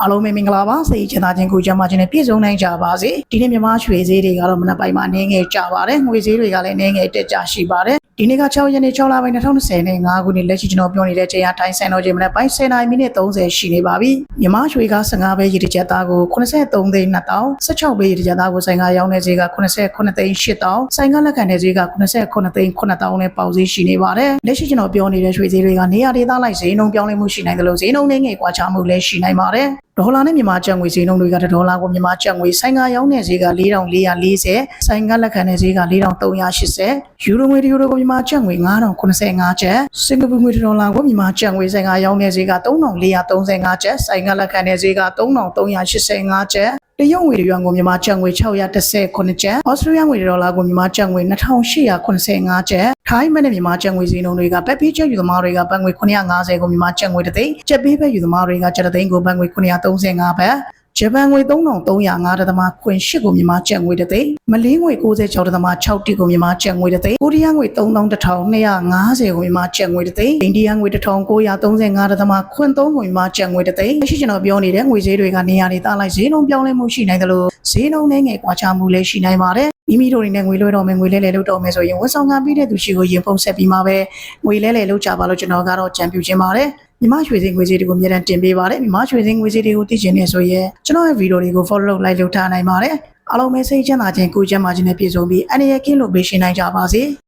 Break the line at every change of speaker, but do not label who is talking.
အားလုံးပဲမင်္ဂလာပါစိတ်ချမ်းသာခြင်းကိုကြမ်းမာခြင်းနဲ့ပြည့်စုံနိုင်ကြပါစေဒီနေ့မြန်မာရွှေဈေးတွေကတော့မနက်ပိုင်းမှာအနေငယ်ကျပါတယ်ငွေဈေးတွေကလည်းအနေငယ်တက်ကြရှိပါတယ်ဒီနေ့က6ရက်နေ့6လပိုင်း2020နဲ့5ခုနှစ်လက်ရှိကျွန်တော်ပြောနေတဲ့ချိန်အားတိုင်းဆန်တော်ချိန်မနက်ပိုင်း10နာရီမိနစ်30ရှိနေပါပြီမြန်မာရွှေက15ပဲရည်တစ်ချက်သားကို83သိန်း2000 16ပဲရည်တစ်ချက်သားကိုဆိုင်ကရောင်းတဲ့ဈေးက89သိန်း8000ဆိုင်ကလက်ခံတဲ့ဈေးက89သိန်း9000နဲ့ပေါက်ဈေးရှိနေပါတယ်လက်ရှိကျွန်တော်ပြောနေတဲ့ရွှေဈေးတွေကနေရာဒေသလိုက်ဈေးနှုန်းပြောင်းလဲမှုရှိနိုင်တယ်လို့ဈေးနှုန်းနဲ့ငယ်ကွာခြားမှုလည်းရှိနိုင်ပါတယ် ဒေါ်လာနဲ့မြန်မာကျပ်ငွေဈေးနှုန်းတွေကဒေါ်လာကိုမြန်မာကျပ်ငွေဆိုင်ကရောင်းတဲ့ဈေးက4440ဆိုင်ကလက်ခံတဲ့ဈေးက4380ယူရိုငွေတယူရိုကိုမြန်မာကျပ်ငွေ9085ကျပ်စင်ကာပူငွေဒေါ်လာကိုမြန်မာကျပ်ငွေဆိုင်ကရောင်းတဲ့ဈေးက3435ကျပ်ဆိုင်ကလက်ခံတဲ့ဈေးက3385ကျပ် တရုတ်ငွေရွမ်ကိုမြန်မာကျပ်ငွေ619ကျပ်ဩစတြေးလျငွေဒေါ်လာကိုမြန်မာကျပ်ငွေ2885ကျပ်ထိုင်းမနဲ့မြန်မာကျပ်ငွေဈေးနှုန်းတွေကပက်ပီးကျပ်ယူသမားတွေကဘတ်ငွေ950ကိုမြန်မာကျပ်ငွေတစ်သိန်းကျပ်ပေးပဲယူသမားတွေကကျပ်တစ်သိန်းကိုဘတ်ငွေ935ဘတ် ဂျပန်ငွေ3305ဒသမခွင်8ကိုမြန်မာကျပ်ငွေတစ်သိန်းမလေးငွေ66ဒသမ6တိကိုမြန်မာကျပ်ငွေတစ်သိန်းကိုရီးယားငွေ3250ကိုမြန်မာကျပ်ငွေတစ်သိန်းအိန္ဒိယငွေ1935ဒသမခွင်3ကိုမြန်မာကျပ်ငွေတစ်သိန်းရှိကျွန်တော်ပြောနေတဲ့ငွေဈေးတွေကနေရာတွေတားလိုက်ဈေးနှုန်းပြောင်းလဲမှုရှိနိုင်တယ်လို့ဈေးနှုန်းနဲ့ငယ်ကွာခြားမှုလည်းရှိနိုင်ပါတယ်မိမိတို့တွေနဲ့ငွေလွှဲတော့မယ်ငွေလဲလဲလုပ်တော့မယ်ဆိုရင်ဝန်ဆောင်ခံပြီးတဲ့သူရှိကိုရင်ပုံဆက်ပြီးမှပဲငွေလဲလဲလုပ်ကြပါလို့ကျွန်တော်ကတော့ကြံပြူခြင်းပါတယ် မြမရွှေစင်ငွေစည်းတွေကိုအမြဲတမ်းတင်ပေးပါတယ်မြမရွှေစင်ငွေစည်းတွေကိုသိချင်နေဆိုရင်ကျွန်တော်ရဲ့ဗီဒီယိုတွေကို follow လုပ် like လုပ်ထားနိုင်ပါတယ်အားလုံးပဲစိတ်ချမ်းသာခြင်းကိုယ်ချမ်းသာခြင်းနဲ့ပြည့်စုံပြီးအနေရကင်းလို့ပေးရှင်နိုင်ကြပါစေ